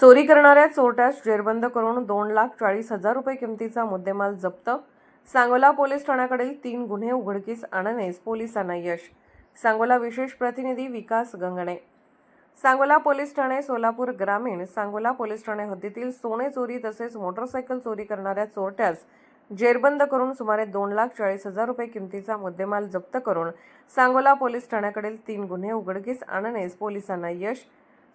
चोरी करणाऱ्या चोरट्यास जेरबंद करून दोन लाख चाळीस हजार रुपये किमतीचा मुद्देमाल जप्त. सांगोला पोलीस ठाण्याकडील तीन गुन्हे उघडकीस आणण्यास पोलिसांना यश. सांगोला विशेष प्रतिनिधी विकास गंगणे. सांगोला पोलीस ठाणे सोलापूर ग्रामीण सांगोला पोलीस ठाणे हद्दीतील सोने चोरी तसेच मोटरसायकल चोरी करणाऱ्या चोरट्यास जेरबंद करून सुमारे दोन लाख चाळीस हजार रुपये किमतीचा मुद्देमाल जप्त करून सांगोला पोलीस ठाण्याकडील तीन गुन्हे उघडकीस आणण्यास पोलिसांना यश.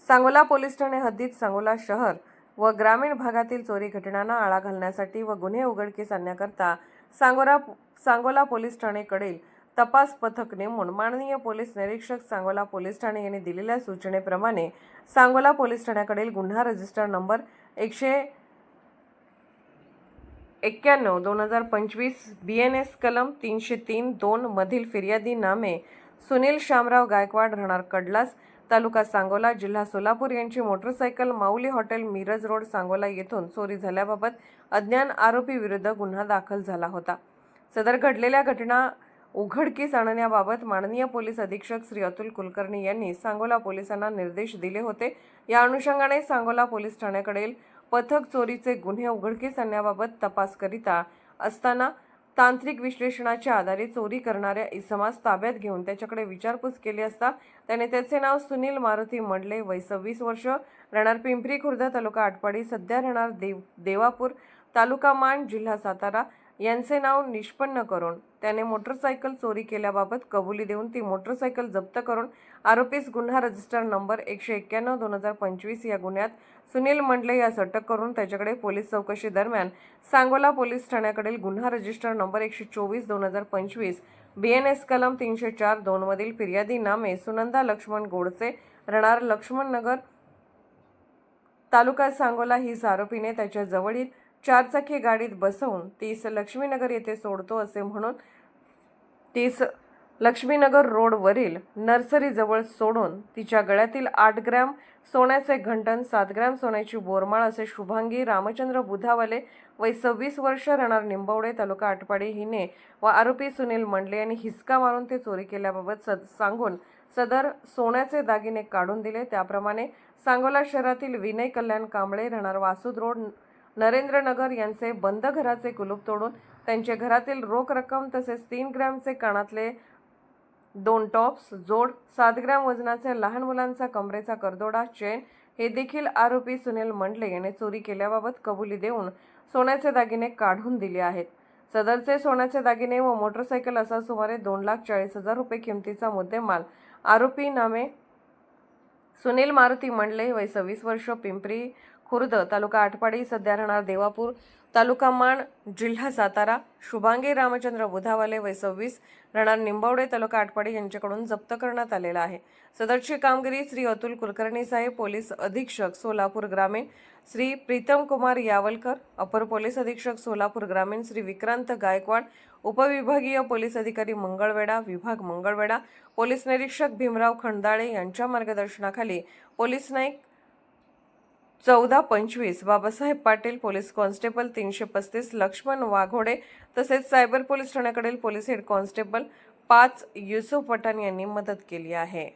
सांगोला पोलीस ठाणे हद्दीत सांगोला शहर व ग्रामीण भागातील चोरी घटनांना आळा घालण्यासाठी व गुन्हे उघडकीस आणण्याकरता सांगोला सांगोला पोलीस ठाणेकडील तपास पथक नेमून माननीय पोलीस निरीक्षक सांगोला पोलीस ठाणे यांनी दिलेल्या सूचनेप्रमाणे सांगोला पोलीस ठाण्याकडील गुन्हा रजिस्टर नंबर एकशे एक्क्याण्णव दोन हजार पंचवीस बी एन एस कलम तीनशे तीन दोन मधील फिर्यादी नामे सुनील शामराव गायकवाड राहणार कडलास तालुका सांगोला जिल्हा सोलापूर. यांची motorcycle Mauli hotel Miraj road Sangola येथून चोरी झाल्याबाबत अज्ञान आरोपी विरुद्ध गुन्हा दाखल झाला होता. सदर घडलेल्या घटना उघडकीस आणण्याबाबत माननीय पोलीस अधीक्षक श्री अतुल कुलकर्णी यांनी सांगोला पोलिसांना निर्देश दिले होते. या अनुषंगाने सांगोला पोलीस ठाण्याकडील पथक चोरीचे गुन्हे उघडकीस आणण्याबाबत तपास करीता असताना तांत्रिक विश्लेषणाच्या आधारे चोरी करणाऱ्या इसमास ताब्यात घेऊन त्याच्याकडे विचारपूस केली असता त्याने त्याचे नाव सुनील मारुती मंडले वय सव्वीस वर्ष राहणार पिंपरी खुर्द तालुका आटपाडी सध्या राहणार देव देवापूर तालुका मान जिल्हा सातारा यांचे नाव निष्पन्न करून त्याने मोटरसायकल चोरी केल्याबाबत कबुली देऊन ती मोटरसायकल जप्त करून आरोपीस गुन्हा रजिस्टर नंबर एकशे एक्क्याण्णव दोन हजार पंचवीस या गुन्ह्यात सुनील मंडले यास अटक करून त्याच्याकडे पोलीस चौकशी दरम्यान सांगोला पोलीस ठाण्याकडील गुन्हा रजिस्टर नंबर एकशे चोवीस दोन हजार पंचवीस बी एन एस कलम तीनशे चार दोनमधील फिर्यादी नामे सुनंदा लक्ष्मण गोडसे राहणार लक्ष्मण नगर तालुका सांगोला हीच आरोपीने त्याच्या जवळील चारचाकी गाडीत बसवून तीस लक्ष्मीनगर येथे सोडतो असे म्हणून तीस लक्ष्मीनगर रोडवरील नर्सरीजवळ सोडून तिच्या गळ्यातील आठ ग्रॅम सोन्याचे घंटन सात ग्रॅम सोन्याची बोरमाळ असे शुभांगी रामचंद्र बुधावाले वय सव्वीस वर्ष राहणार निंबवडे तालुका आटपाडी हिने व आरोपी सुनील मंडले यांनी हिसका मारून ते चोरी केल्याबाबत सद सांगून सदर सोन्याचे दागिने काढून दिले. त्याप्रमाणे सांगोला शहरातील विनय कल्याण कांबळे राहणार वासुद रोड नरेंद्रनगर यांचे बंद घराचे कुलूप तोडून त्यांच्या घरातील रोख रक्कम तसेच तीन ग्रॅमचे कानातले दोन टॉप्स जोड सात ग्रॅम वजनाचे लहान मुलांचा कमरेचा करदोडा चेन हे देखील आरोपी सुनील मंडले याने चोरी केल्याबाबत कबुली देऊन सोन्याचे दागिने काढून दिले आहेत. सदरचे सोन्याचे दागिने व मोटरसायकल असा सुमारे दोन लाख चाळीस हजार रुपये किमतीचा मुद्देमाल. आरोपी नामे सुनील मारुती मंडले वय सव्वीस वर्ष पिंपरी खुर्द तालुका आटपाडी सध्या राहणार देवापूर तालुका माण जिल्हा सातारा शुभांगी रामचंद्र बुधावाले वय सव्वीस राहणार निंबवडे तालुका आटपाडी यांच्याकडून जप्त करण्यात आलेला आहे. सदरची कामगिरी श्री अतुल कुलकर्णी साहेब पोलीस अधीक्षक सोलापूर ग्रामीण श्री प्रीतम कुमार यावलकर अपर पोलीस अधीक्षक सोलापूर ग्रामीण श्री विक्रांत गायकवाड उपविभागीय पोलीस अधिकारी मंगळवेढा विभाग मंगळवेढा पोलीस निरीक्षक भीमराव खंडाळे यांच्या मार्गदर्शनाखाली पोलीस नाईक चौदा पंचवीस बाबासाहेब पाटील पोलीस कॉन्स्टेबल तीनशे पस्तीस लक्ष्मण वाघोडे तसेच सायबर पोलीस ठाण्याकडील पोलीस हेड कॉन्स्टेबल पाच युसुफ पठाण यांनी मदत केली आहे.